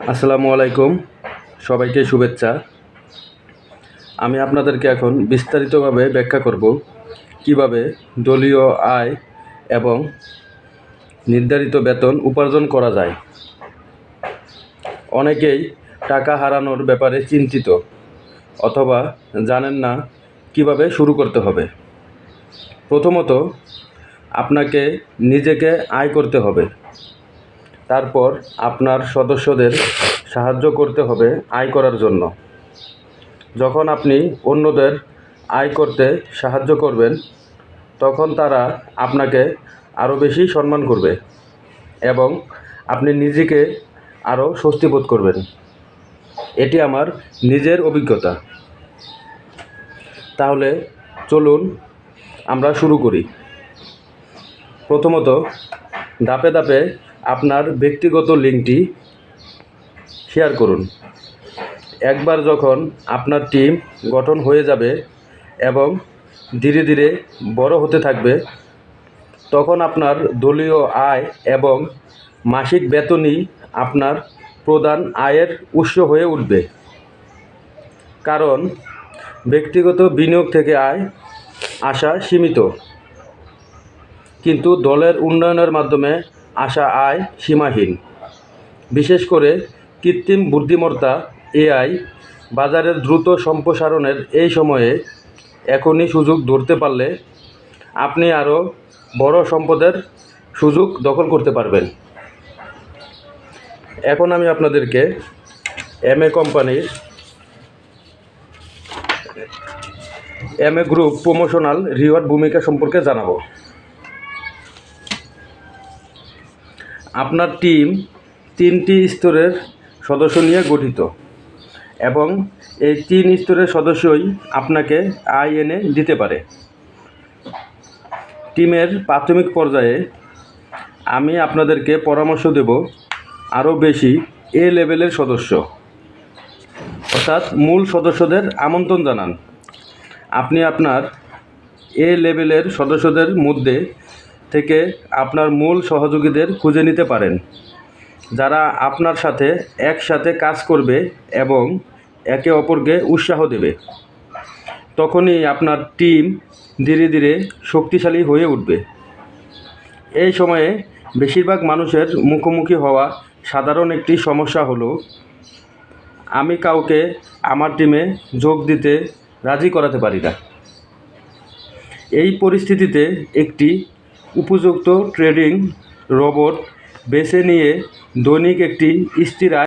আসসালামু আলাইকুম। সবাইকে শুভেচ্ছা। আমি আপনাদেরকে এখন বিস্তারিতভাবে ব্যাখ্যা করব কীভাবে দলীয় আয় এবং নির্ধারিত বেতন উপার্জন করা যায়। অনেকেই টাকা হারানোর ব্যাপারে চিন্তিত অথবা জানেন না কীভাবে শুরু করতে হবে। প্রথমত, আপনাকে নিজেকে আয় করতে হবে। তারপর আপনার সদস্যদের সাহায্য করতে হবে আয় করার জন্য। যখন আপনি অন্যদের আয় করতে সাহায্য করবেন, তখন তারা আপনাকে আরও বেশি সম্মান করবে এবং আপনি নিজেকে আরও স্বস্তি বোধ করবেন। এটি আমার নিজের অভিজ্ঞতা। তাহলে চলুন আমরা শুরু করি। প্রথমত ধাপে ধাপে আপনার ব্যক্তিগত লিঙ্কটি শেয়ার করুন। একবার যখন আপনার টিম গঠন হয়ে যাবে এবং ধীরে ধীরে বড় হতে থাকবে, তখন আপনার দলীয় আয় এবং মাসিক বেতনই আপনার প্রধান আয়ের উৎস হয়ে উঠবে। কারণ ব্যক্তিগত বিনিয়োগ থেকে আয় আসা সীমিত। কিন্তু দলের উন্নয়নের মাধ্যমে আসা আয় সীমাহীন। বিশেষ করে কৃত্রিম বুদ্ধিমত্তা, এআই বাজারের দ্রুত সম্প্রসারণের এই সময়ে এখনই সুযোগ ধরতে পারলে আপনি আরও বড় সম্পদের সুযোগ দখল করতে পারবেন। এখন আমি আপনাদেরকে এম এ কোম্পানির M A group promotional reward ভূমিকা সম্পর্কে জানাব। আপনার টিম তিনটি স্তরের সদস্য নিয়ে গঠিত। এবং এই তিন স্তরের সদস্যই আপনাকে আয় এনে দিতে পারে। টিমের প্রাথমিক পর্যায়ে আমি আপনাদেরকে পরামর্শ দেব আরও বেশি এ লেভেলের সদস্য। অর্থাৎ মূল সদস্যদের আমন্ত্রণ জানান। আপনি আপনার এ লেভেলের সদস্যদের মধ্যে থেকে আপনার মূল সহযোগীদের খুঁজে নিতে পারেন। যারা আপনার সাথে একসাথে কাজ করবে এবং একে অপরকে উৎসাহ দেবে। তখনই আপনার টিম ধীরে ধীরে শক্তিশালী হয়ে উঠবে। এই সময়ে বেশিরভাগ মানুষের মুখোমুখি হওয়া সাধারণ একটি সমস্যা হলো, আমি কাউকে আমার টিমে যোগ দিতে রাজি করাতে পারি না। এই পরিস্থিতিতে একটি উপযুক্ত ট্রেডিং রোবট বেছে নিয়ে দৈনিক একটি স্থির আয়